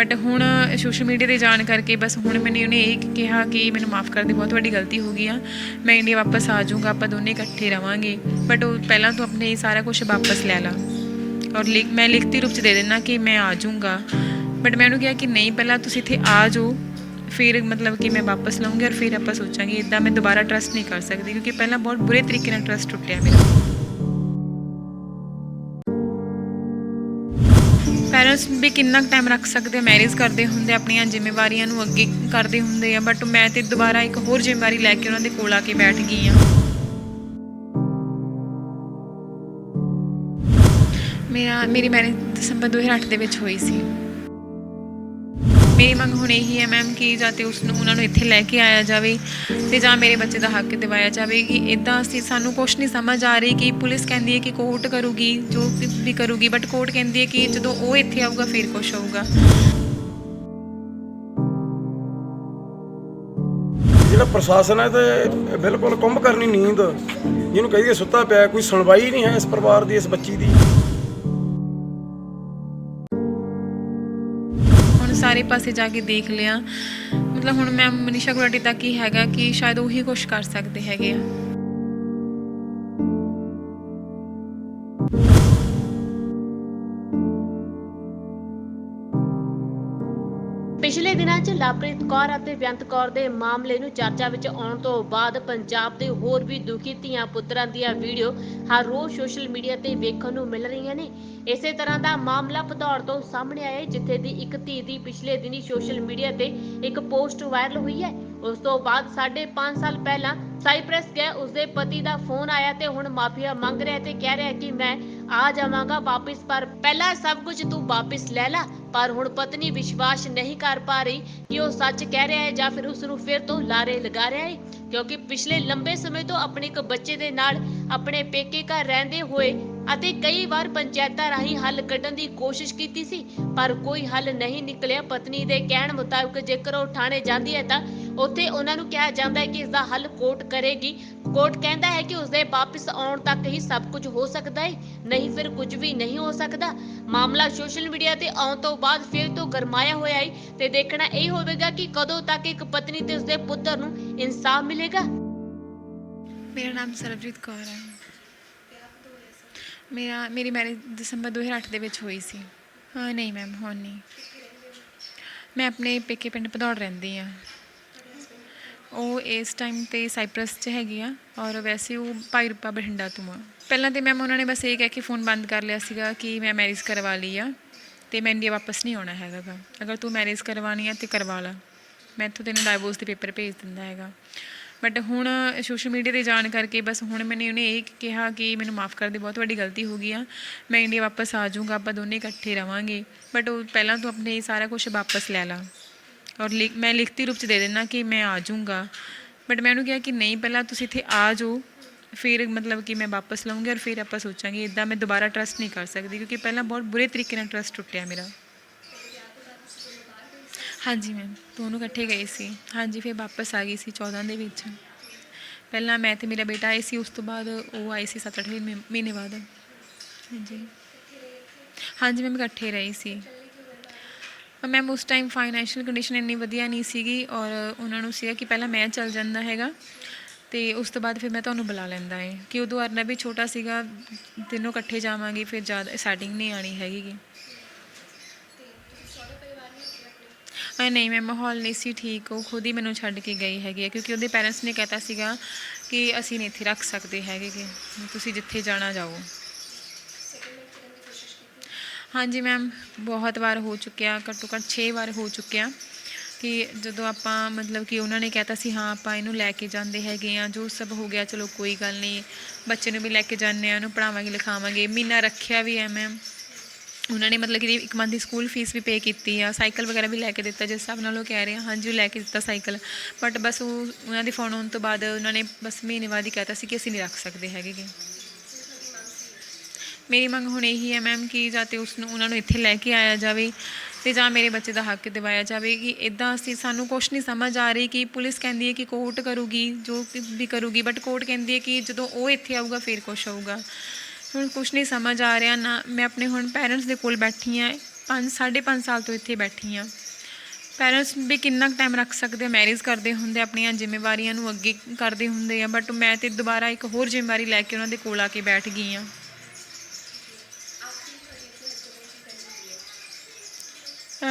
But ਹੁਣ social media ਤੇ ਜਾਣ ਕਰਕੇ ਬਸ ਹੁਣ ਮੈਨੇ ਉਹਨੇ ਇਹ ਕਿਹਾ ਕਿ ਮੈਨੂੰ ਮਾਫ ਕਰ ਦੇ, ਬਹੁਤ ਵੱਡੀ ਗਲਤੀ ਹੋ ਗਈ ਆ। ਮੈਂ ਇੰਡੀਆ ਵਾਪਸ ਆ ਜਾਊਂਗਾ, ਆਪਾਂ ਦੋਨੇ ਇਕੱਠੇ ਰਵਾਂਗੇ। ਬਟ ਉਹ ਪਹਿਲਾਂ ਤੂੰ ਆਪਣੇ ਸਾਰਾ ਕੁਝ ਵਾਪਸ ਲੈ ਲਾ। ਔਰ ਲਿਖ, ਮੈਂ ਲਿਖਤੀ ਰੂਪ ਚ ਦੇ ਦੇਣਾ ਕਿ ਮੈਂ ਆ ਜਾਊਂਗਾ। ਬਟ ਮੈਂ ਉਹਨੂੰ ਕਿਹਾ ਕਿ ਨਹੀਂ, ਪਹਿਲਾਂ ਤੁਸੀਂ ਇੱਥੇ ਆ ਜਾਓ, ਫਿਰ ਮਤਲਬ ਕਿ ਮੈਂ ਵਾਪਸ ਲਵਾਂਗੀ ਔਰ ਫਿਰ ਆਪਾਂ ਸੋਚਾਂਗੇ ਇਦਾਂ ਮੈਂ ਦੁਬਾਰਾ ਟਰਸਟ ਨਹੀਂ ਕਰ ਸਕਦੀ, ਕਿਉਂਕਿ ਪਹਿਲਾਂ ਬਹੁਤ ਬੁਰੇ ਤਰੀਕੇ ਨਾਲ ਟਰਸਟ ਟੁੱਟਿਆ ਮੇਰਾ। ਪੈਰੈਂਟਸ ਵੀ ਕਿੰਨਾ ਟਾਈਮ ਰੱਖ ਸਕਦੇ ਮੈਰਿਜ ਕਰਦੇ ਹੁੰਦੇ, ਆਪਣੀਆਂ ਜ਼ਿੰਮੇਵਾਰੀਆਂ ਨੂੰ ਅੱਗੇ ਕਰਦੇ ਹੁੰਦੇ ਆ ਬਟ ਮੈਂ ਤੇ ਦੁਬਾਰਾ ਇੱਕ ਹੋਰ ਜ਼ਿੰਮੇਵਾਰੀ ਲੈ ਕੇ ਉਹਨਾਂ ਦੇ ਕੋਲ ਆ ਕੇ ਬੈਠ ਗਈ ਆ ਮੇਰਾ, ਮੇਰੀ ਮੈਰਿਜ ਦਸੰਬਰ 2008 ਦੇ ਵਿੱਚ ਹੋਈ ਸੀ। ਮੇਰੀ ਮੰਗ ਹੁਣ ਇਹੀ ਹੈ ਮੈਮ ਕਿ ਜਾਂ ਤੇ ਉਸ ਨੂੰ ਉਹਨਾਂ ਨੂੰ ਇੱਥੇ ਲੈ ਕੇ ਆਇਆ ਜਾਵੇ ਤੇ ਜਾਂ ਮੇਰੇ ਬੱਚੇ ਦਾ ਹੱਕ ਦਿਵਾਇਆ ਜਾਵੇ ਕਿ ਇਦਾਂ ਅਸੀਂ ਸਾਨੂੰ ਕੁਛ ਨਹੀਂ ਸਮਝ ਆ ਰਹੀ ਕਿ ਪੁਲਿਸ ਕਹਿੰਦੀ ਹੈ ਕਿ ਕੋਰਟ ਕਰੂਗੀ ਜੋ ਵੀ- ਵੀ ਕਰੂਗੀ ਬਟ ਕੋਰਟ ਕਹਿੰਦੀ ਹੈ ਕਿ ਜਦੋਂ ਉਹ ਇੱਥੇ ਆਊਗਾ ਫਿਰ ਕੁਛ ਹੋਊਗਾ। ਜਿਹੜਾ ਪ੍ਰਸ਼ਾਸਨ ਹੈ ਤੇ ਬਿਲਕੁਲ ਕੁੰਭ ਕਰਨੀ ਨੀਂਦ ਜਿਹਨੂੰ ਕਹੀਏ ਸੁੱਤਾ ਪਿਆ ਕੋਈ ਸੁਣਵਾਈ ਨਹੀਂ ਹੈ ਇਸ ਪਰਿਵਾਰ ਦੀ ਇਸ ਬੱਚੀ ਦੀ। ਹੁਣ ਸਾਰੇ ਪਾਸੇ ਜਾ ਕੇ ਦੇਖ ਲਿਆ। ਮਤਲਬ ਹੁਣ ਮੈਮ ਮਨੀਸ਼ਾ ਗੁਰਾਟੀ ਤੱਕ ਹੀ ਹੈਗਾ ਕਿ ਸ਼ਾਇਦ ਉਹੀ ਕੁਛ ਕਰ ਸਕਦੇ ਹੈਗੇ ਆ। ਲਵਪ੍ਰੀਤ ਕੌਰ ਅਤੇ ਬੇਅੰਤ ਕੌਰ ਦੇ ਮਾਮਲੇ ਨੂੰ ਚਰਚਾ ਵਿੱਚ ਆਉਣ ਤੋਂ ਬਾਅਦ ਪੰਜਾਬ ਦੇ ਹੋਰ ਵੀ ਦੁਖੀ ਧੀਆਂ ਪੁੱਤਰਾਂ ਦੀਆਂ ਵੀਡੀਓ ਹਰ ਰੋਜ਼ ਸੋਸ਼ਲ ਮੀਡੀਆ ਤੇ ਵੇਖਣ ਨੂੰ ਮਿਲ ਰਹੀਆਂ ਨੇ। ਇਸੇ ਤਰ੍ਹਾਂ ਦਾ ਮਾਮਲਾ ਭਦੌੜ ਤੋਂ ਸਾਹਮਣੇ ਆਇਆ ਹੈ, ਜਿੱਥੇ ਦੀ ਇੱਕ ਧੀ ਦੀ ਪਿਛਲੇ ਦਿਨੀ ਸੋਸ਼ਲ ਮੀਡੀਆ ਤੇ ਇੱਕ ਪੋਸਟ ਵਾਇਰਲ ਹੋਈ ਹੈ। ਉਸ ਤੋਂ ਬਾਅਦ 5.5 ਸਾਲ ਪਹਿਲਾਂ ਸਾਈਪ੍ਰੈਸ ਗਏ ਉਸਦੇ ਪਤੀ ਦਾ ਫੋਨ ਆਇਆ ਤੇ ਹੁਣ ਮਾਫੀਆ ਮੰਗ ਰਿਹਾ ਤੇ ਕਹਿ ਰਿਹਾ ਕਿ ਮੈਂ ਆ ਜਾਵਾਂਗਾ ਵਾਪਿਸ, ਪਰ ਪਹਿਲਾਂ ਸਭ ਕੁਝ ਤੂੰ ਵਾਪਿਸ ਲੈ ਲੈ, ਪਰ ਹੁਣ ਪਤਨੀ ਵਿਸ਼ਵਾਸ ਨਹੀਂ ਕਰ ਪਾ ਰਹੀ ਕਿ ਉਹ ਸੱਚ ਕਹਿ ਰਿਹਾ ਹੈ ਜਾਂ ਫਿਰ ਉਸ ਨੂੰ ਫਿਰ ਤੋਂ ਲਾਰੇ ਲਗਾ ਰਿਹਾ ਹੈ, ਕਿਉਂਕਿ ਪਿਛਲੇ ਲੰਬੇ ਸਮੇਂ ਤੋਂ ਆਪਣੇ ਇੱਕ ਬੱਚੇ ਦੇ ਨਾਲ ਆਪਣੇ ਪੇਕੇ ਘਰ ਰਹਿੰਦੇ ਹੋਏ ਅਤੇ ਕਈ ਵਾਰ ਪੰਚਾਇਤਾਂ ਰਾਹੀਂ ਹੱਲ ਕੱਢਣ ਦੀ ਕੋਸ਼ਿਸ਼ ਕੀਤੀ ਸੀ, ਪਰ ਕੋਈ ਹੱਲ ਨਹੀਂ ਨਿਕਲਿਆ। ਪਤਨੀ ਦੇ ਕਹਿਣ ਮੁਤਾਬਕ ਜੇਕਰ ਉਹ ਥਾਣੇ ਜਾਂਦੀ ਹੈ ਤਾਂ ਉੱਥੇ ਉਹਨਾਂ ਨੂੰ ਕਿਹਾ ਜਾਂਦਾ ਹੈ ਕਿ ਇਸ ਦਾ ਹੱਲ ਕੋਰਟ ਕਰੇਗੀ। ਕੋਰਟ ਕਹਿੰਦਾ ਹੈ ਕਿ ਉਸਦੇ ਵਾਪਸ ਆਉਣ ਤੱਕ ਹੀ ਸਭ ਕੁਝ ਹੋ ਸਕਦਾ ਹੈ, ਨਹੀਂ ਫਿਰ ਕੁਝ ਵੀ ਨਹੀਂ ਹੋ ਸਕਦਾ। ਮਾਮਲਾ ਸੋਸ਼ਲ ਮੀਡੀਆ ਤੇ ਆਉਣ ਤੋਂ ਬਾਅਦ ਫਿਰ ਤੋਂ ਗਰਮਾਇਆ ਹੋਇਆ ਹੈ ਤੇ ਦੇਖਣਾ ਇਹ ਹੋਵੇਗਾ ਕਿ ਕਦੋਂ ਤੱਕ ਇੱਕ ਪਤਨੀ ਤੇ ਉਸਦੇ ਪੁੱਤਰ ਨੂੰ ਇਨਸਾਫ ਮਿਲੇਗਾ। ਮੇਰਾ ਨਾਮ ਸਰਬਜੀਤ ਕੌਰ ਹੈ। ਮੇਰਾ, ਮੇਰੀ ਮੈਰਿਜ ਦਸੰਬਰ 2008 ਦੇ ਵਿੱਚ ਹੋਈ ਸੀ। ਹਾਂ, ਨਹੀਂ ਮੈਮ ਹੁਣ ਨਹੀਂ। ਮੈਂ ਆਪਣੇ ਪੇਕੇ ਪਿੰਡ ਭਦੌੜ ਰਹਿੰਦੀ ਆ ਉਹ ਇਸ ਟਾਈਮ ਤੇ ਸਾਈਪ੍ਰਸ 'ਚ ਹੈਗੀ ਆ ਔਰ ਵੈਸੇ ਉਹ ਭਾਈ ਰੂਪਾ ਬਠਿੰਡਾ ਤੋਂ ਆ। ਪਹਿਲਾਂ ਤੇ ਮੈਮ ਉਹਨਾਂ ਨੇ ਬਸ ਇਹ ਕਹਿ ਕੇ ਫੋਨ ਬੰਦ ਕਰ ਲਿਆ ਸੀਗਾ ਕਿ ਮੈਂ ਮੈਰਿਜ ਕਰਵਾ ਲਈ ਆ ਤੇ ਮੈਂ ਇੰਡੀਆ ਵਾਪਸ ਨਹੀਂ ਆਉਣਾ ਹੈਗਾ ਗਾ। ਅਗਰ ਤੂੰ ਮੈਰਿਜ ਕਰਵਾਉਣੀ ਆ ਤੇ ਕਰਵਾ ਲਾ। ਮੈਂ ਇੱਥੋਂ ਤੈਨੂੰ ਡਾਈਵੋਰਸ ਦੇ ਪੇਪਰ ਭੇਜ ਦਿੰਦਾ ਹੈਗਾ। ਬਟ ਹੁਣ ਸੋਸ਼ਲ ਮੀਡੀਆ ਤੇ ਜਾਣ ਕਰਕੇ ਬਸ ਹੁਣ ਮੈਨੇ ਉਹਨੇ ਇਹ ਕਿਹਾ ਕਿ ਮੈਨੂੰ ਮਾਫ ਕਰ ਦੇ, ਬਹੁਤ ਵੱਡੀ ਗਲਤੀ ਹੋ ਗਈ ਆ। ਮੈਂ ਇੰਡੀਆ ਵਾਪਸ ਆ ਜਾਊਂਗਾ, ਆਪਾਂ ਦੋਨੇ ਇਕੱਠੇ ਰਵਾਂਗੇ। ਬਟ ਉਹ ਪਹਿਲਾਂ ਤੂੰ ਆਪਣੇ ਸਾਰਾ ਕੁਝ ਵਾਪਸ ਲੈ ਲਾ। ਔਰ ਲਿਖ ਮੈਂ ਲਿਖਤੀ ਰੂਪ ਚ ਦੇ ਦੇਣਾ ਕਿ ਮੈਂ ਆ ਜਾਊਂਗਾ। ਬਟ ਮੈਂ ਉਹਨੂੰ ਕਿਹਾ ਕਿ ਨਹੀਂ, ਪਹਿਲਾਂ ਤੁਸੀਂ ਇੱਥੇ ਆ ਜਾਓ। ਫਿਰ ਮਤਲਬ ਕਿ ਮੈਂ ਵਾਪਸ ਲਵਾਂਗੀ ਔਰ ਫਿਰ ਆਪਾਂ ਸੋਚਾਂਗੇ ਇਦਾਂ ਮੈਂ ਦੁਬਾਰਾ ਟਰਸਟ ਨਹੀਂ ਕਰ ਸਕਦੀ ਕਿਉਂਕਿ ਪਹਿਲਾਂ ਬਹੁਤ ਬੁਰੇ ਤਰੀਕੇ ਨਾਲ ਟਰਸਟ ਟੁੱਟਿਆ ਮੇਰਾ। ਹਾਂਜੀ ਮੈਮ ਦੋਨੋਂ ਇਕੱਠੇ ਗਏ ਸੀ। ਹਾਂਜੀ, ਫਿਰ ਵਾਪਸ ਆ ਗਈ ਸੀ 14 ਦੇ ਵਿੱਚ। ਪਹਿਲਾਂ ਮੈਂ ਤੇ ਮੇਰਾ ਬੇਟਾ ਆਏ ਸੀ, ਉਸ ਤੋਂ ਬਾਅਦ ਉਹ ਆਏ ਸੀ 7-8 ਮਹੀਨੇ ਬਾਅਦ। ਹਾਂਜੀ। ਹਾਂਜੀ ਮੈਮ ਇਕੱਠੇ ਰਹੀ ਸੀ। ਮੈਮ ਉਸ ਟਾਈਮ ਫਾਈਨੈਂਸ਼ੀਅਲ ਕੰਡੀਸ਼ਨ ਇੰਨੀ ਵਧੀਆ ਨਹੀਂ ਸੀਗੀ ਔਰ ਉਹਨਾਂ ਨੂੰ ਸੀਗਾ ਕਿ ਪਹਿਲਾਂ ਮੈਂ ਚੱਲ ਜਾਂਦਾ ਹੈਗਾ ਤੇ ਉਸ ਤੋਂ ਬਾਅਦ ਫਿਰ ਮੈਂ ਤੁਹਾਨੂੰ ਬੁਲਾ ਲੈਂਦਾ ਹੈ ਕਿ ਉਦੋਂ ਅਰਨਬ ਵੀ ਛੋਟਾ ਸੀਗਾ ਤਿੰਨੋਂ ਇਕੱਠੇ ਜਾਵਾਂਗੇ, ਫਿਰ ਜ਼ਿਆਦਾ ਸੈਟਿੰਗ ਨਹੀਂ ਆਣੀ ਹੈਗੀ ਗੀ। ਅ ਨਹੀਂ, ਮੈਂ ਮਾਹੌਲ ਨਹੀਂ ਸੀ ਠੀਕ, ਉਹ ਖੁਦ ਹੀ ਮੈਨੂੰ ਛੱਡ ਕੇ ਗਈ ਹੈਗੀ ਹੈ, ਕਿਉਂਕਿ ਉਹਦੇ ਪੈਰੈਂਟਸ ਨੇ ਕਹਿਤਾ ਸੀਗਾ ਕਿ ਅਸੀਂ ਨਹੀਂ ਇੱਥੇ ਰੱਖ ਸਕਦੇ ਹੈਗੇ ਕਿ ਤੁਸੀਂ ਜਿੱਥੇ ਜਾਣਾ ਜਾਓ। ਹਾਂਜੀ ਮੈਮ ਬਹੁਤ ਵਾਰ ਹੋ ਚੁੱਕਿਆ, ਘੱਟੋ ਘੱਟ 6 ਵਾਰ ਹੋ ਚੁੱਕਿਆ ਕਿ ਜਦੋਂ ਆਪਾਂ, ਮਤਲਬ ਕਿ ਉਹਨਾਂ ਨੇ ਕਹਿਤਾ ਸੀ, ਹਾਂ, ਆਪਾਂ ਇਹਨੂੰ ਲੈ ਕੇ ਜਾਂਦੇ ਹੈਗੇ ਆ ਜੋ ਸਭ ਹੋ ਗਿਆ, ਚਲੋ ਕੋਈ ਗੱਲ ਨਹੀਂ, ਬੱਚੇ ਨੂੰ ਵੀ ਲੈ ਕੇ ਜਾਂਦੇ ਆ ਉਹਨੂੰ ਪੜਾਵਾਂਗੇ ਲਿਖਾਵਾਂਗੇ, ਮਹੀਨਾ ਰੱਖਿਆ ਵੀ ਹੈ ਮੈਮ ਉਹਨਾਂ ਨੇ ਮਤਲਬ ਕਿ ਇੱਕ ਮੰਥ ਦੀ ਸਕੂਲ ਫੀਸ ਵੀ ਪੇ ਕੀਤੀ ਆ ਸਾਈਕਲ ਵਗੈਰਾ ਵੀ ਲੈ ਕੇ ਦਿੱਤਾ, ਜਿਸ ਹਿਸਾਬ ਨਾਲ ਉਹ ਕਹਿ ਰਹੇ ਆ ਹਾਂਜੀ ਉਹ ਲੈ ਕੇ ਦਿੱਤਾ ਸਾਈਕਲ ਬਟ ਬਸ ਉਹ, ਉਹਨਾਂ ਦੇ ਫੋਨ ਆਉਣ ਤੋਂ ਬਾਅਦ ਉਹਨਾਂ ਨੇ ਬਸ ਮਹੀਨੇ ਬਾਅਦ ਹੀ ਕਹਿਤਾ ਸੀ ਕਿ ਅਸੀਂ ਨਹੀਂ ਰੱਖ ਸਕਦੇ ਹੈਗੇ ਗੇ। ਮੇਰੀ ਮੰਗ ਹੁਣ ਇਹੀ ਹੈ ਮੈਮ ਕਿ ਜਾਂ ਤੇ ਉਸ ਨੂੰ ਉਹਨਾਂ ਨੂੰ ਇੱਥੇ ਲੈ ਕੇ ਆਇਆ ਜਾਵੇ ਤੇ ਜਾਂ ਮੇਰੇ ਬੱਚੇ ਦਾ ਹੱਕ ਦਿਵਾਇਆ ਜਾਵੇ ਕਿ ਇਦਾਂ ਅਸੀਂ, ਸਾਨੂੰ ਕੁਝ ਨਹੀਂ ਸਮਝ ਆ ਰਹੀ ਕਿ ਪੁਲਿਸ ਕਹਿੰਦੀ ਹੈ ਕਿ ਕੋਰਟ ਕਰੂਗੀ, ਜੋ ਵੀ ਕਰੂਗੀ ਬਟ ਕੋਰਟ ਕਹਿੰਦੀ ਹੈ ਕਿ ਜਦੋਂ ਉਹ ਇੱਥੇ ਆਊਗਾ, ਫਿਰ ਕੁਝ ਹੋਊਗਾ। ਹੁਣ ਕੁਝ ਨਹੀਂ ਸਮਝ ਆ ਰਿਹਾ, ਨਾ ਮੈਂ ਆਪਣੇ ਹੁਣ ਪੈਰੈਂਟਸ ਦੇ ਕੋਲ ਬੈਠੀ ਆ, ਪੰਜ, ਸਾਢੇ ਪੰਜ ਸਾਲ ਤੋਂ ਇੱਥੇ ਬੈਠੀ ਆ। ਪੈਰੈਂਟਸ ਵੀ ਕਿੰਨਾ ਟਾਈਮ ਰੱਖ ਸਕਦੇ ਆ ਮੈਰਿਜ ਕਰਦੇ ਹੁੰਦੇ ਆਪਣੀਆਂ ਜ਼ਿੰਮੇਵਾਰੀਆਂ ਨੂੰ ਅੱਗੇ ਕਰਦੇ ਹੁੰਦੇ ਆ ਬਟ ਮੈਂ ਤੇ ਦੁਬਾਰਾ ਇੱਕ ਹੋਰ ਜ਼ਿੰਮੇਵਾਰੀ ਲੈ ਕੇ ਉਹਨਾਂ ਦੇ ਕੋਲ ਆ ਕੇ ਬੈਠ ਗਈ ਆ।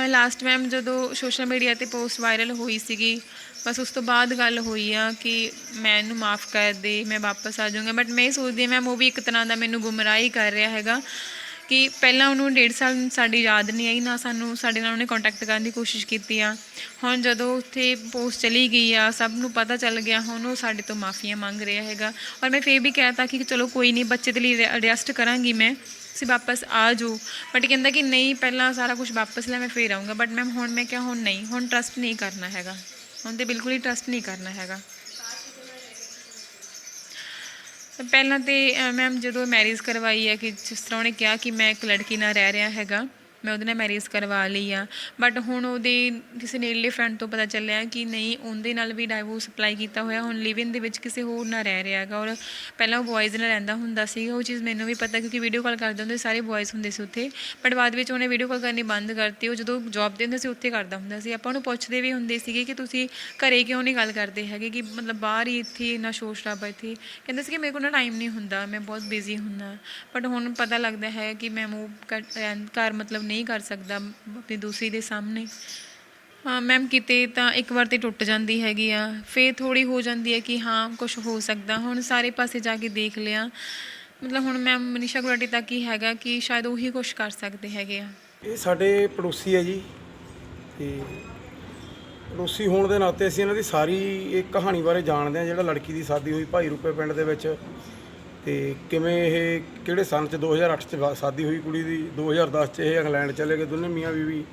ਲਾਸਟ ਮੈਮ ਜਦੋਂ ਸੋਸ਼ਲ ਮੀਡੀਆ ਤੇ ਪੋਸਟ ਵਾਇਰਲ ਹੋਈ ਸੀਗੀ ਬਸ ਉਸ ਤੋਂ ਬਾਅਦ ਗੱਲ ਹੋਈ ਆ ਕਿ ਮੈਂ ਇਹਨੂੰ ਮਾਫ ਕਰ ਦੇ, ਮੈਂ ਵਾਪਸ ਆ ਜਾਊਂਗਾ। ਬਟ ਮੈਂ ਇਹ ਸੋਚਦੀ ਹਾਂ ਮੈਮ ਉਹ ਵੀ ਇੱਕ ਤਰ੍ਹਾਂ ਦਾ ਮੈਨੂੰ ਗੁੰਮਰਾਹੀ ਕਰ ਰਿਹਾ ਹੈਗਾ ਕਿ ਪਹਿਲਾਂ ਉਹਨੂੰ ਡੇਢ ਸਾਲ ਸਾਡੀ ਯਾਦ ਨਹੀਂ ਆਈ, ਨਾ ਸਾਨੂੰ ਸਾਡੇ ਨਾਲ ਉਹਨੇ ਕੰਟੈਕਟ ਕਰਨ ਦੀ ਕੋਸ਼ਿਸ਼ ਕੀਤੀ ਆ। ਹੁਣ ਜਦੋਂ ਉੱਥੇ ਪੋਸਟ ਚਲੀ ਗਈ ਆ, ਸਭ ਨੂੰ ਪਤਾ ਚੱਲ ਗਿਆ, ਹੁਣ ਉਹ ਸਾਡੇ ਤੋਂ ਮਾਫੀਆਂ ਮੰਗ ਰਿਹਾ ਹੈਗਾ। ਔਰ ਮੈਂ ਫੇਰ ਵੀ ਕਹਿਤਾ ਕਿ ਚਲੋ ਕੋਈ ਨਹੀਂ, ਬੱਚੇ ਦੇ ਲਈ ਐਡਜਸਟ ਕਰਾਂਗੀ ਮੈਂ, ਤੁਸੀਂ ਵਾਪਸ ਆ ਜਾਓ। ਬਟ ਕਹਿੰਦਾ ਕਿ ਨਹੀਂ, ਪਹਿਲਾਂ ਸਾਰਾ ਕੁਝ ਵਾਪਸ ਲੈ ਮੈਂ ਫੇਰ ਆਉਂਗਾ ਬਟ ਮੈਮ ਹੁਣ ਮੈਂ ਕਿਹਾ ਹੁਣ ਨਹੀਂ, ਹੁਣ ਟਰਸਟ ਨਹੀਂ ਕਰਨਾ ਹੈਗਾ। ਉਹਦੇ ਬਿਲਕੁਲ ਹੀ ਟਰਸਟ ਨਹੀਂ ਕਰਨਾ ਹੈਗਾ। ਪਹਿਲਾਂ ਤੇ ਮੈਮ ਜਦੋਂ ਮੈਰਿਜ ਕਰਵਾਈ ਹੈ ਕਿ ਜਿਸ ਤਰ੍ਹਾਂ ਉਹਨੇ ਕਿਹਾ ਕਿ ਮੈਂ ਇੱਕ ਲੜਕੀ ਨਾਲ ਰਹਿ ਰਿਹਾ ਹੈਗਾ ਮੈਂ ਉਹਦੇ ਨਾਲ ਮੈਰਿਜ ਕਰਵਾ ਲਈ ਆ। ਬਟ ਹੁਣ ਉਹਦੇ ਕਿਸੇ ਨੇੜਲੇ ਫਰੈਂਡ ਤੋਂ ਪਤਾ ਚੱਲਿਆ ਕਿ ਨਹੀਂ, ਉਹਦੇ ਨਾਲ ਵੀ ਡਾਈਵੋਰਸ ਅਪਲਾਈ ਕੀਤਾ ਹੋਇਆ। ਹੁਣ ਲਿਵ ਇਨ ਦੇ ਵਿੱਚ ਕਿਸੇ ਹੋਰ ਨਾਲ ਰਹਿ ਰਿਹਾ ਹੈਗਾ। ਔਰ ਪਹਿਲਾਂ ਉਹ ਬॉयਜ਼ ਨਾਲ ਰਹਿੰਦਾ ਹੁੰਦਾ ਸੀਗਾ ਉਹ ਚੀਜ਼ ਮੈਨੂੰ ਵੀ ਪਤਾ ਕਿਉਂਕਿ ਵੀਡੀਓ ਕਾਲ ਕਰਦੇ ਹੁੰਦੇ ਸਾਰੇ ਬॉयਜ਼ ਹੁੰਦੇ ਸੀ ਉੱਥੇ। ਬਟ ਬਾਅਦ ਵਿੱਚ ਉਹਨੇ ਵੀਡੀਓ ਕਾਲ ਕਰਨੀ ਬੰਦ ਕਰਤੀ। ਉਹ ਜਦੋਂ ਜੌਬ ਦੇ ਹੁੰਦੇ ਸੀ, ਉੱਥੇ ਕਰਦਾ ਹੁੰਦਾ ਸੀ। ਆਪਾਂ ਉਹਨੂੰ ਪੁੱਛਦੇ ਵੀ ਹੁੰਦੇ ਸੀਗੇ ਕਿ ਤੁਸੀਂ ਘਰੇ ਕਿਉਂ ਨਹੀਂ ਗੱਲ ਕਰਦੇ ਹੈਗੇ? ਕਿ ਮਤਲਬ ਬਾਹਰ ਹੀ ਇੱਥੇ ਇੰਨਾ ਸ਼ੋਰ ਸ਼ਰਾਬਾ ਇੱਥੇ। ਕਹਿੰਦੇ ਸੀ ਕਿ ਮੇਰੇ ਕੋਲ ਨਾ ਟਾਈਮ ਨਹੀਂ ਹੁੰਦਾ। ਮੈਂ ਬਹੁਤ ਬਿਜ਼ੀ ਹੁੰਦਾ। ਬਟ ਹੁਣ ਪਤਾ ਲੱਗਦਾ ਹੈ ਕਿ ਮੈਂ ਮੂਵ ਘਰ ਮਤਲਬ ਨਹੀਂ ਕਰ ਸਕਦਾ ਆਪਣੀ ਦੂਸਰੀ ਦੇ ਸਾਹਮਣੇ। ਮੈਮ ਕਿਤੇ ਤਾਂ ਇੱਕ ਵਾਰ ਤੇ ਟੁੱਟ ਜਾਂਦੀ ਹੈਗੀ ਆ। ਫੇਰ ਥੋੜੀ ਹੋ ਜਾਂਦੀ ਹੈ ਕਿ ਹਾਂ ਕੁਝ ਹੋ ਸਕਦਾ। ਹੁਣ ਸਾਰੇ ਪਾਸੇ ਜਾ ਕੇ ਦੇਖ ਲਿਆ। ਮਤਲਬ ਹੁਣ ਮੈਮ ਮਨੀਸ਼ਾ ਗੁਲਾਟੀ ਤੱਕ ਹੀ ਹੈਗਾ ਕਿ ਸ਼ਾਇਦ ਉਹੀ ਕੁਝ ਕਰ ਸਕਦੇ ਹੈਗੇ ਆ। ਇਹ ਸਾਡੇ ਪੜੋਸੀ ਹੈ ਜੀ। ਤੇ ਪੜੋਸੀ ਹੋਣ ਦੇ ਨਾਤੇ ਅਸੀਂ ਇਹਨਾਂ ਦੀ ਸਾਰੀ ਇਹ ਕਹਾਣੀ ਬਾਰੇ ਜਾਣਦੇ ਹਾਂ। ਜਿਹੜਾ ਲੜਕੀ ਦੀ ਸ਼ਾਦੀ ਹੋਈ ਭਾਈ ਰੂਪੇ ਪਿੰਡ ਦੇ ਵਿੱਚ। ਤੇ ਕਿਵੇਂ ਇਹ, ਕਿਹੜੇ ਸਨ ਚ 2008 ਚ ਵਾ- ਸ਼ਾਦੀ ਹੋਈ ਕੁੜੀ ਦੀ? 2010 ਚ ਇਹ ਇੰਗਲੈਂਡ ਚਲੇ ਗਏ ਦੋਨੇ ਮੀਆਂ ਬੀਵੀ।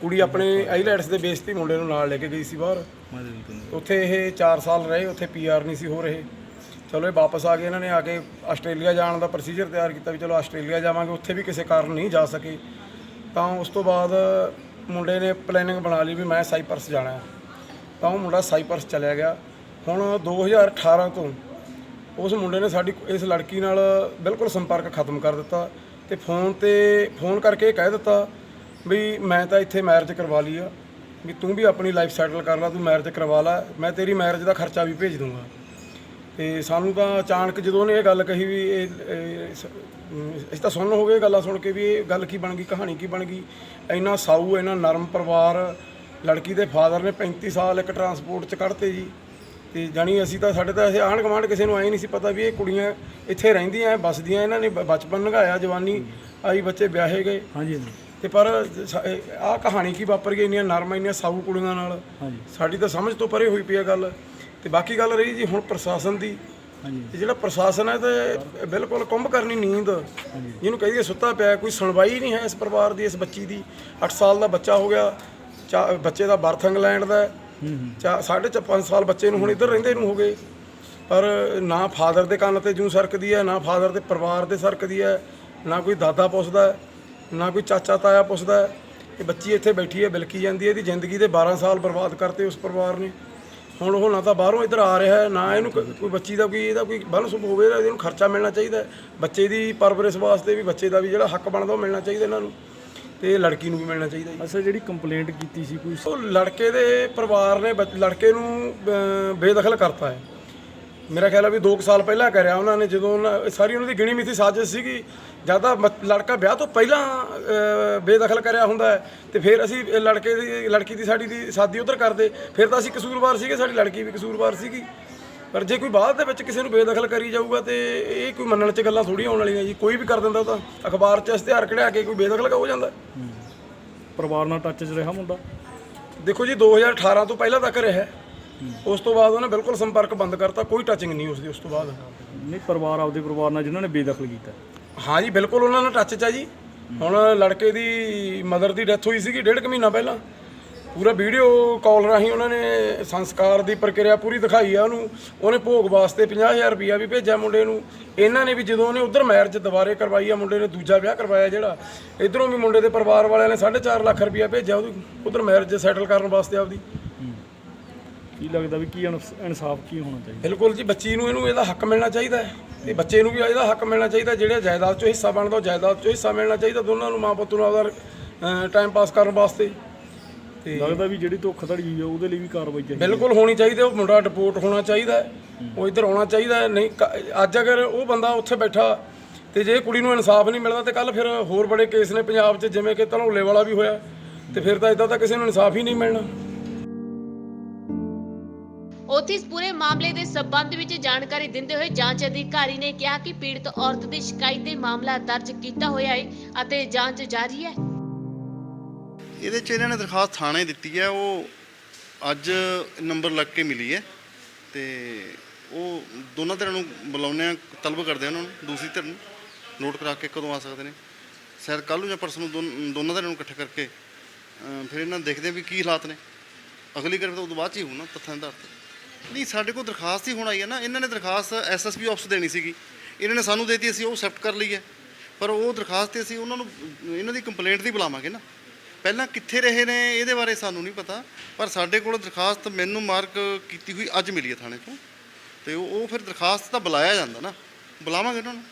ਕੁੜੀ ਆਪਣੇ ਆਈਲੈਟਸ ਦੇ ਬੇਸ ਤੇ ਮੁੰਡੇ ਨੂੰ ਨਾਲ ਲੈ ਕੇ ਗਈ ਸੀ ਬਾਹਰ। ਉੱਥੇ ਇਹ 4 ਸਾਲ ਰਹੇ, ਉੱਥੇ ਪੀਆਰ ਨਹੀਂ ਸੀ ਹੋ ਰਹੇ। ਚਲੋ ਇਹ ਵਾਪਸ ਆ ਗਏ, ਇਹਨਾਂ ਨੇ ਆ ਕੇ ਆਸਟ੍ਰੇਲੀਆ ਜਾਣ ਦਾ ਪ੍ਰੋਸੀਜਰ ਤਿਆਰ ਕੀਤਾ ਵੀ ਚਲੋ ਆਸਟ੍ਰੇਲੀਆ ਜਾਵਾਂਗੇ, ਉੱਥੇ ਵੀ ਕਿਸੇ ਕਾਰਨ ਨਹੀਂ ਜਾ ਸਕੇ। ਤਾਂ ਉਸ ਤੋਂ ਬਾਅਦ ਮੁੰਡੇ ਨੇ ਪਲੈਨਿੰਗ ਬਣਾ ਲਈ ਵੀ ਮੈਂ ਸਾਈਪਰਸ ਜਾਣਾ। ਹੈ ਤਾਂ ਉਹ ਮੁੰਡਾ ਸਾਈਪਰਸ ਚਲਿਆ ਗਿਆ। ਹੁਣ 2018 ਤੋਂ ਉਸ ਮੁੰਡੇ ਨੇ ਸਾਡੀ ਇਸ ਲੜਕੀ ਨਾਲ ਬਿਲਕੁਲ ਸੰਪਰਕ ਖਤਮ ਕਰ ਦਿੱਤਾ ਤੇ ਫੋਨ ਤੇ ਫੋਨ ਕਰਕੇ ਇਹ ਕਹਿ ਦਿੱਤਾ ਵੀ ਮੈਂ ਤਾਂ ਇੱਥੇ ਮੈਰਿਜ ਕਰਵਾ ਲਈ ਆ, ਵੀ ਤੂੰ ਵੀ ਆਪਣੀ ਲਾਈਫ ਸੈਟਲ ਕਰ ਲੈ, ਤੂੰ ਮੈਰਿਜ ਕਰਵਾ ਲੈ, ਮੈਂ ਤੇਰੀ ਮੈਰਿਜ ਦਾ ਖਰਚਾ ਵੀ ਭੇਜ ਦੂੰਗਾ। ਤੇ ਸਾਨੂੰ ਤਾਂ ਅਚਾਨਕ ਜਦੋਂ ਉਹਨੇ ਇਹ ਗੱਲ ਕਹੀ ਵੀ ਇਹ ਅਸੀਂ ਤਾਂ ਸੁਣਨ ਹੋ ਗਏ ਗੱਲਾਂ ਸੁਣ ਕੇ ਵੀ ਇਹ ਗੱਲ ਕੀ ਬਣ ਗਈ, ਕਹਾਣੀ ਕੀ ਬਣ ਗਈ। ਇੰਨਾ ਸਾਊ, ਇੰਨਾ ਨਰਮ ਪਰਿਵਾਰ, ਲੜਕੀ ਦੇ ਫਾਦਰ ਨੇ 35 ਸਾਲ ਇੱਕ ਟਰਾਂਸਪੋਰਟ 'ਚ ਕੱਢਤੇ ਜੀ। ਤੇ ਜਾਣੀ ਅਸੀਂ ਤਾਂ ਸਾਡੇ ਤਾਂ ਇਹ ਆਂਢ ਗੁਆਂਢ ਕਿਸੇ ਨੂੰ ਐ ਨਹੀਂ ਸੀ ਪਤਾ ਵੀ ਇਹ ਕੁੜੀਆਂ ਇੱਥੇ ਰਹਿੰਦੀਆਂ ਬਸਦੀਆਂ ਇਹਨਾਂ ਨੇ ਬ- ਬਚਪਨ ਲੰਘਾਇਆ ਜਵਾਨੀ ਆਈ ਬੱਚੇ ਵਿਆਹੇ ਗਏ। ਹਾਂਜੀ ਹਾਂਜੀ। ਤੇ ਪਰ ਆਹ ਕਹਾਣੀ ਕੀ ਵਾਪਰ ਗਈ ਇੰਨੀਆਂ ਨਰਮ ਇੰਨੀਆਂ ਸਾਊ ਕੁੜੀਆਂ ਨਾਲ? ਹਾਂਜੀ। ਸਾਡੀ ਤਾਂ ਸਮਝ ਤੋਂ ਪਰੇ ਹੋਈ ਪਈ ਆ ਗੱਲ। ਤੇ ਬਾਕੀ ਗੱਲ ਰਹੀ ਜੀ ਹੁਣ ਪ੍ਰਸ਼ਾਸਨ ਦੀ। ਹਾਂਜੀ। ਤੇ ਜਿਹੜਾ ਪ੍ਰਸ਼ਾਸਨ ਹੈ ਤੇ ਬਿਲਕੁਲ ਕੁੰਭ ਕਰਨੀ ਨੀਂਦ। ਜਿਹਨੂੰ ਕਹੀਏ ਸੁੱਤਾ ਪਿਆ ਕੋਈ ਸੁਣਵਾਈ ਨਹੀਂ ਹੈ ਇਸ ਪਰਿਵਾਰ ਦੀ ਇਸ ਬੱਚੀ ਦੀ। 8 ਸਾਲ ਦਾ ਬੱਚਾ ਹੋ ਗਿਆ। ਚਾ- ਬੱਚੇ ਦਾ ਬਰਥ ਇੰਗਲੈਂਡ ਦਾ ਹੈ। ਹੂੰ ਚਾ ਸਾਢੇ ਚ 5 ਸਾਲ ਬੱਚੇ ਨੂੰ ਹੁਣ ਇੱਧਰ ਰਹਿੰਦੇ ਨੂੰ ਹੋ ਗਏ। ਪਰ ਨਾ ਫਾਦਰ ਦੇ ਕੰਨ ਤੇ ਜੂੰ ਸਰਕਦੀ ਹੈ, ਨਾ ਫਾਦਰ ਦੇ ਪਰਿਵਾਰ ਦੇ ਸਰਕਦੀ ਹੈ, ਨਾ ਕੋਈ ਦਾਦਾ ਪੁੱਛਦਾ ਨਾ ਕੋਈ ਚਾਚਾ ਤਾਇਆ ਪੁੱਛਦਾ ਇਹ ਬੱਚੀ ਇੱਥੇ ਬੈਠੀ ਹੈ, ਬਿਲਕੀ ਜਾਂਦੀ ਹੈ, ਇਹਦੀ ਜ਼ਿੰਦਗੀ ਦੇ 12 ਸਾਲ ਬਰਬਾਦ ਕਰਤੇ ਉਸ ਪਰਿਵਾਰ ਨੇ। ਹੁਣ ਉਹ ਨਾ ਤਾਂ ਬਾਹਰੋਂ ਇੱਧਰ ਆ ਰਿਹਾ ਹੈ, ਨਾ ਇਹਨੂੰ ਕੋਈ ਬੱਚੀ ਦਾ ਕੋਈ ਇਹਦਾ ਕੋਈ ਬਨਸੁਬ ਹੋਵੇ ਇਹਦਾ ਇਹਨੂੰ ਖਰਚਾ ਮਿਲਣਾ ਚਾਹੀਦਾ ਬੱਚੇ ਦੀ ਪਰਵਰਿਸ਼ ਵਾਸਤੇ ਵੀ, ਬੱਚੇ ਦਾ ਵੀ ਜਿਹੜਾ ਹੱਕ ਬਣਦਾ ਉਹ ਮਿਲਣਾ ਚਾਹੀਦਾ ਇਹਨਾਂ ਨੂੰ। ਤੇ ਲੜਕੀ ਨੂੰ ਵੀ ਮਿਲਣਾ ਚਾਹੀਦਾ ਜੀ। ਅਸਾ ਜਿਹੜੀ ਕੰਪਲੇਂਟ ਕੀਤੀ ਸੀ ਕੋਈ ਉਹ ਲੜਕੇ ਦੇ ਪਰਿਵਾਰ ਨੇ ਬੱਚ- ਲੜਕੇ ਨੂੰ ਬੇਦਖਲ ਕਰਤਾ ਹੈ। ਮੇਰਾ ਖਿਆਲ ਹੈ ਵੀ 2 ਸਾਲ ਪਹਿਲਾਂ ਕਰਿਆ ਉਹਨਾਂ ਨੇ ਜਦੋਂ ਉਹਨਾਂ ਸਾਰੀ ਉਹਨਾਂ ਦੀ ਗਿਣੀ ਮਿੱਥੀ ਸਾਜ਼ਿਸ਼ ਸੀਗੀ। ਜ਼ਿਆਦਾ ਲੜਕਾ ਵਿਆਹ ਤੋਂ ਪਹਿਲਾਂ ਬੇਦਖਲ ਕਰਿਆ ਹੁੰਦਾ ਹੈ ਤੇ ਫਿਰ ਅਸੀਂ ਲੜਕੇ ਦੀ ਲੜਕੀ ਦੀ ਸਾਡੀ ਦੀ ਸ਼ਾਦੀ ਉਧਰ ਕਰਦੇ। ਫਿਰ ਤਾਂ ਅਸੀਂ ਕਸੂਰਵਾਰ ਸੀਗੇ ਸਾਡੀ ਲੜਕੀ ਵੀ ਕਸੂਰਵਾਰ ਸੀਗੀ। ਪਰ ਜੇ ਕੋਈ ਬਾਅਦ ਦੇ ਵਿੱਚ ਕਿਸੇ ਨੂੰ ਬੇਦਖਲ ਕਰੀ ਜਾਊਗਾ ਤੇ ਇਹ ਕੋਈ ਮੰਨਣ 'ਚ ਗੱਲਾਂ ਥੋੜੀਆਂ ਆਉਣ ਵਾਲੀਆਂ ਜੀ ਕੋਈ ਵੀ ਕਰ ਦਿੰਦਾ ਉਹ ਤਾਂ ਅਖਬਾਰ 'ਚ ਇਸ਼ਤਿਹਾਰ ਕਢਿਆ ਕੇ ਕੋਈ ਬੇਦਖਲ ਹੋ ਜਾਂਦਾ। ਪਰਿਵਾਰ ਨਾਲ ਟੱਚ 'ਚ ਰਿਹਾ ਮੁੰਡਾ? ਦੇਖੋ ਜੀ 2018 ਤੋਂ ਪਹਿਲਾਂ ਤੱਕ ਰਿਹਾ। ਉਸ ਤੋਂ ਬਾਅਦ ਉਹਨੇ ਬਿਲਕੁਲ ਸੰਪਰਕ ਬੰਦ ਕਰਤਾ ਕੋਈ ਟੱਚਿੰਗ ਨਹੀਂ ਉਸਦੀ ਉਸ ਤੋਂ ਬਾਅਦ। ਨਹੀਂ ਪਰਿਵਾਰ ਆਪਦੇ ਪਰਿਵਾਰ ਨਾਲ ਜਿਨ੍ਹਾਂ ਨੇ ਬੇਦਖਲ ਕੀਤਾ। ਹਾਂ ਜੀ ਬਿਲਕੁਲ ਉਹਨਾਂ ਨਾਲ ਟੱਚ 'ਚ ਹੈ ਜੀ। ਹੁਣ ਲੜਕੇ ਦੀ ਮਦਰ ਦੀ ਡੈਥ ਹੋਈ ਸੀਗੀ ਡੇਢ ਕੁ ਮਹੀਨਾ ਪਹਿਲਾਂ। ਪੂਰਾ ਵੀਡੀਓ ਕਾਲ ਰਾਹੀਂ ਉਹਨਾਂ ਨੇ ਸੰਸਕਾਰ ਦੀ ਪ੍ਰਕਿਰਿਆ ਪੂਰੀ ਦਿਖਾਈ ਆ ਉਹਨੂੰ। ਉਹਨੇ ਭੋਗ ਵਾਸਤੇ 50000 ਰੁਪਇਆ ਵੀ ਭੇਜਿਆ ਮੁੰਡੇ ਨੂੰ। ਇਹਨਾਂ ਨੇ ਵੀ ਜਦੋਂ ਉਹਨੇ ਉਧਰ ਮੈਰਿਜ ਦੁਬਾਰੇ ਕਰਵਾਈ ਆ ਮੁੰਡੇ ਨੇ ਦੂਜਾ ਵਿਆਹ ਕਰਵਾਇਆ ਜਿਹੜਾ ਇਧਰੋਂ ਵੀ ਮੁੰਡੇ ਦੇ ਪਰਿਵਾਰ ਵਾਲਿਆਂ ਨੇ 4.5 ਲੱਖ ਰੁਪਇਆ ਭੇਜਿਆ ਉਹਦੀ ਉਧਰ ਮੈਰਿਜ ਸੈਟਲ ਕਰਨ ਵਾਸਤੇ ਆਪਦੀ। ਕੀ ਲੱਗਦਾ ਵੀ ਕੀ ਇਨਸ- ਇਨਸਾਫ ਕੀ ਹੋਣਾ ਚਾਹੀਦਾ? ਬਿਲਕੁਲ ਜੀ ਬੱਚੀ ਨੂੰ ਇਹਨੂੰ ਇਹਦਾ ਹੱਕ ਮਿਲਣਾ ਚਾਹੀਦਾ ਹੈ। ਤੇ ਬੱਚੇ ਨੂੰ ਵੀ ਇਹਦਾ ਹੱਕ ਮਿਲਣਾ ਚਾਹੀਦਾ ਜਿਹੜੇ ਜਾਇਦਾਦ ਚੋਂ ਹਿੱਸਾ ਬਣਦਾ ਉਹ ਜਾਇਦਾਦ ਚੋਂ ਹਿੱਸਾ ਮਿਲਣਾ ਚਾਹੀਦਾ ਦੋਨਾਂ ਨੂੰ ਮਾਂ ਪੁੱਤ ਨੂੰ ਆਪਦਾ ਟਾਈਮ ਪਾਸ ਕਰਨ ਵਾਸਤੇ। ਤੇ ਲੱਗਦਾ ਵੀ ਜਿਹੜੀ ਧੋਖਾਧੜੀ ਹੋਈ ਆ ਉਹਦੇ ਲਈ ਵੀ ਕਾਰਵਾਈ ਚਾਹੀਦੀ ਬਿਲਕੁਲ ਹੋਣੀ ਚਾਹੀਦੀ ਹੈ, ਉਹ ਮੁੰਡਾ ਡਿਪੋਰਟ ਹੋਣਾ ਚਾਹੀਦਾ ਹੈ। ਉਹ ਇੱਧਰ ਆਉਣਾ ਚਾਹੀਦਾ ਹੈ। ਨਹੀਂ ਕ- ਅੱਜ ਅਗਰ ਉਹ ਬੰਦਾ ਉੱਥੇ ਬੈਠਾ ਤੇ ਜੇ ਕੁੜੀ ਨੂੰ ਇਨਸਾਫ ਨਹੀਂ ਮਿਲਦਾ ਤੇ ਕੱਲ ਫਿਰ ਹੋਰ ਬੜੇ ਕੇਸ ਨੇ ਪੰਜਾਬ 'ਚ ਜਿਵੇਂ ਕਿ ਧਨੌਲੇ ਵਾਲਾ ਵੀ ਹੋਇਆ ਤੇ ਫਿਰ ਤਾਂ ਇਦਾਂ ਤਾਂ ਕਿਸੇ ਨੂੰ ਇਨਸਾਫ ਹੀ ਨਹੀਂ ਮਿਲਣਾ ਉੱਥੇ ਇਸ ਪੂਰੇ ਮਾਮਲੇ ਦੇ ਸਬੰਧ ਵਿੱਚ ਜਾਣਕਾਰੀ ਦਿੰਦੇ ਹੋਏ ਜਾਂਚ ਅਧਿਕਾਰੀ ਨੇ ਕਿਹਾ ਕਿ ਪੀੜਤ ਔਰਤ ਦੀ ਸ਼ਿਕਾਇਤ ਤੇ ਮਾਮਲਾ ਦਰਜ ਕੀਤਾ ਹੋਇਆ ਹੈ ਅਤੇ ਜਾਂਚ ਜਾਰੀ ਹੈ ਇਹਦੇ 'ਚ ਇਹਨਾਂ ਨੇ ਦਰਖਾਸਤ ਥਾਣੇ ਦਿੱਤੀ ਹੈ, ਉਹ ਅੱਜ ਨੰਬਰ ਲੱਗ ਕੇ ਮਿਲੀ ਹੈ ਤੇ ਉਹ ਦੋਨਾਂ ਧਿਰਾਂ ਨੂੰ ਬੁਲਾਉਂਦੇ ਆ ਤਲਬ ਕਰਦੇ ਆ ਉਹਨਾਂ ਨੂੰ, ਦੂਸਰੀ ਧਿਰ ਨੂੰ, ਨੋਟ ਕਰਾ ਕੇ ਕਦੋਂ ਆ ਸਕਦੇ ਨੇ। ਸ਼ਾਇਦ ਕੱਲ੍ਹ ਨੂੰ ਜਾਂ ਪਰਸੋਂ ਨੂੰ ਦੋਨ- ਦੋਨਾਂ ਧਿਰਾਂ ਨੂੰ ਇਕੱਠੇ ਕਰਕੇ ਅਮ ਫਿਰ ਇਹਨਾਂ ਨੂੰ ਦੇਖਦੇ ਆ ਵੀ ਕੀ ਹਾਲਾਤ ਨੇ। ਅਗਲੀ ਗੱਲ ਤਾਂ ਉਦੋਂ ਬਾਅਦ ਚ ਹੀ ਹੋਊ ਨਾ, ਤੱਥਾਂ ਦੇ ਆਧਾਰ ਤੇ। ਨਹੀਂ, ਸਾਡੇ ਕੋਲ ਦਰਖਾਸਤ ਹੀ ਹੁਣ ਆਈ ਹੈ ਨਾ, ਇਹਨਾਂ ਨੇ ਦਰਖਾਸਤ ਐਸਐਸਪੀ ਆਫਿਸ ਦੇਣੀ ਸੀਗੀ। ਇਹਨਾਂ ਨੇ ਸਾਨੂੰ ਦੇਤੀ, ਅਸੀਂ ਉਹ ਐਕਸੈਪਟ ਕਰ ਲਈ ਹੈ। ਪਰ ਉਹ ਦਰਖਾਸਤ ਤੇ ਅਸੀਂ ਉਹਨਾਂ ਨੂੰ, ਇਹਨਾਂ ਦੀ ਕੰਪਲੇਂਟ ਦੀ ਬੁਲਾਵਾਂਗੇ ਨਾ। ਪਹਿਲਾਂ ਕਿੱਥੇ ਰਹੇ ਨੇ, ਇਹਦੇ ਬਾਰੇ ਸਾਨੂੰ ਨਹੀਂ ਪਤਾ, ਪਰ ਸਾਡੇ ਕੋਲ ਦਰਖਾਸਤ ਮੈਨੂੰ ਮਾਰਕ ਕੀਤੀ ਹੋਈ ਅੱਜ ਮਿਲੀ ਹੈ ਥਾਣੇ ਤੋਂ ਤੇ ਉਹ ਉਹ ਫਿਰ ਦਰਖਾਸਤ ਤਾਂ ਬੁਲਾਇਆ ਜਾਂਦਾ ਨਾ। ਬੁਲਾਵਾਂਗੇ ਉਹਨਾਂ ਨੂੰ।